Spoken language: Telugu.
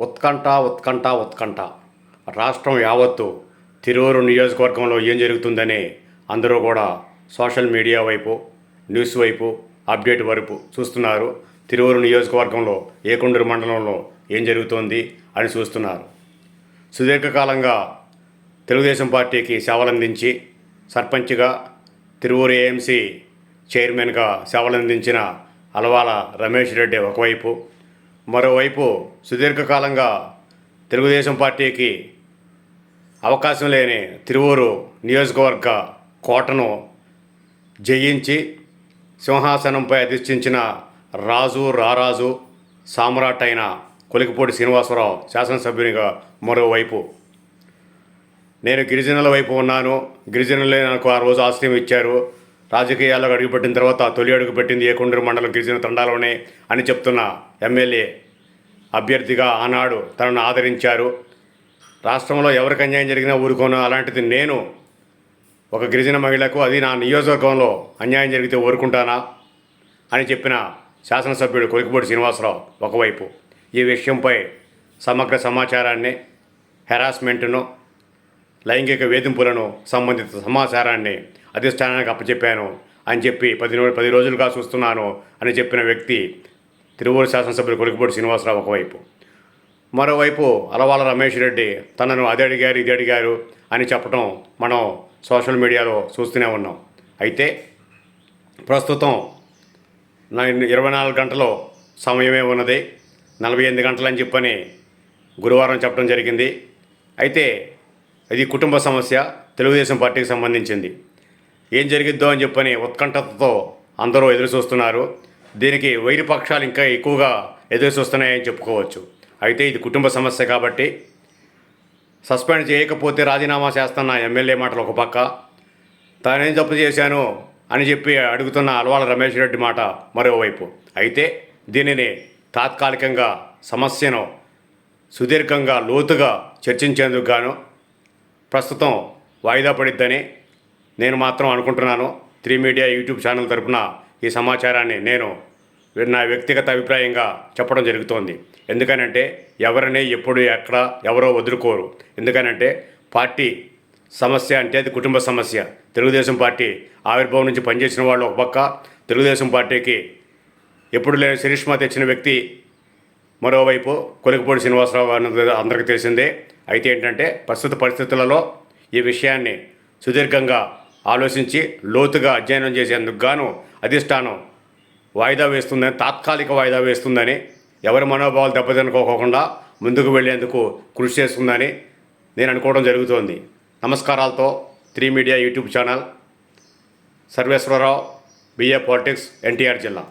ఉత్కంఠ ఉత్కంఠ ఉత్కంఠ. రాష్ట్రం యావత్తు తిరువురు నియోజకవర్గంలో ఏం జరుగుతుందని అందరూ కూడా సోషల్ మీడియా వైపు న్యూస్ వైపు అప్డేట్ వరకు చూస్తున్నారు. తిరువురు నియోజకవర్గంలో ఏకొండూరు మండలంలో ఏం జరుగుతోంది అని చూస్తున్నారు. సుదీర్ఘకాలంగా తెలుగుదేశం పార్టీకి సేవలందించి సర్పంచ్గా తిరువూరు ఏఎంసీ చైర్మన్గా సేవలందించిన అలవాల రమేష్ రెడ్డి ఒకవైపు మరోవైపు సుదీర్ఘకాలంగా తెలుగుదేశం పార్టీకి అవకాశం లేని తిరువూరు నియోజకవర్గ కోటను జయించి సింహాసనంపై అధిష్ఠించిన రాజు రారాజు సామ్రాట్ అయిన కొలికిపూడి శ్రీనివాసరావు శాసనసభ్యునిగా మరోవైపు. నేను గిరిజనుల వైపు ఉన్నాను. గిరిజనులే నాకు ఆ రోజు ఆశ్రయం ఇచ్చారు. రాజకీయాల్లో అడుగుపెట్టిన తర్వాత తొలి అడుగు పెట్టింది ఏకొండూరు మండలం గిరిజన తండాలోనే అని చెప్తున్న ఎమ్మెల్యే అభ్యర్థిగా ఆనాడు తనను ఆదరించారు. రాష్ట్రంలో ఎవరికి అన్యాయం జరిగినా ఊరుకోను. అలాంటిది నేను ఒక గిరిజన మహిళకు అది నా నియోజకవర్గంలో అన్యాయం జరిగితే ఊరుకుంటానా అని చెప్పిన శాసనసభ్యుడు కొలికిపూడి శ్రీనివాసరావు ఒకవైపు. ఈ విషయంపై సమగ్ర సమాచారాన్ని హెరాస్మెంట్ను లైంగిక వేధింపులను సంబంధిత సమాచారాన్ని అధిష్టానానికి అప్పచెప్పాను అని చెప్పి పది పది రోజులుగా చూస్తున్నాను అని చెప్పిన వ్యక్తి తిరువూరు శాసనసభ్యులు కొలికిపూడి శ్రీనివాసరావు ఒకవైపు. మరోవైపు అలవాల రమేష్ రెడ్డి తనను అది అడిగారు ఇది అడిగారు అని చెప్పడం మనం సోషల్ మీడియాలో చూస్తూనే ఉన్నాం. అయితే ప్రస్తుతం నా ఇరవై నాలుగు గంటలు సమయమే ఉన్నది. నలభై ఎనిమిది గంటలు అని చెప్పని గురువారం చెప్పడం జరిగింది. అయితే ఇది కుటుంబ సమస్య తెలుగుదేశం పార్టీకి సంబంధించింది. ఏం జరిగిద్దో అని చెప్పని ఉత్కంఠతతో అందరూ ఎదురు చూస్తున్నారు. దీనికి వైరుపక్షాలు ఇంకా ఎక్కువగా ఎదురు చూస్తున్నాయని చెప్పుకోవచ్చు. అయితే ఇది కుటుంబ సమస్య కాబట్టి సస్పెండ్ చేయకపోతే రాజీనామా చేస్తున్న ఎమ్మెల్యే మాటలు ఒక పక్క. తానేం తప్పు చేశాను అని చెప్పి అడుగుతున్న అలవాళ్ళ రమేష్ రెడ్డి మాట మరోవైపు. అయితే దీనిని తాత్కాలికంగా సమస్యను సుదీర్ఘంగా లోతుగా చర్చించేందుకు గాను ప్రస్తుతం వాయిదా పడిద్దని నేను మాత్రం అనుకుంటున్నాను. త్రీ మీడియా యూట్యూబ్ ఛానల్ తరపున ఈ సమాచారాన్ని నేను నా వ్యక్తిగత అభిప్రాయంగా చెప్పడం జరుగుతోంది. ఎందుకనంటే ఎవరిని ఎప్పుడు ఎక్కడ ఎవరో వదులుకోరు. ఎందుకనంటే పార్టీ సమస్య అంటే అది కుటుంబ సమస్య. తెలుగుదేశం పార్టీ ఆవిర్భావం నుంచి పనిచేసిన వాళ్ళు ఒక పక్క తెలుగుదేశం పార్టీకి ఎప్పుడు లేని శిరీష్మ తెచ్చిన వ్యక్తి మరోవైపు కొలికపూడి శ్రీనివాసరావు అన్నది అందరికీ తెలిసిందే. అయితే ఏంటంటే ప్రస్తుత పరిస్థితులలో ఈ విషయాన్ని సుదీర్ఘంగా ఆలోచించి లోతుగా అధ్యయనం చేసేందుకు గాను అధిష్టానం వాయిదా వేస్తుందని తాత్కాలిక వాయిదా వేస్తుందని ఎవరి మనోభావాలు దెబ్బతినుకోకుండా ముందుకు వెళ్ళేందుకు కృషి చేస్తుందని నేను అనుకోవడం జరుగుతోంది. నమస్కారాలతో three media YouTube channel Sarveswararao B A politics N T R జిల్లా.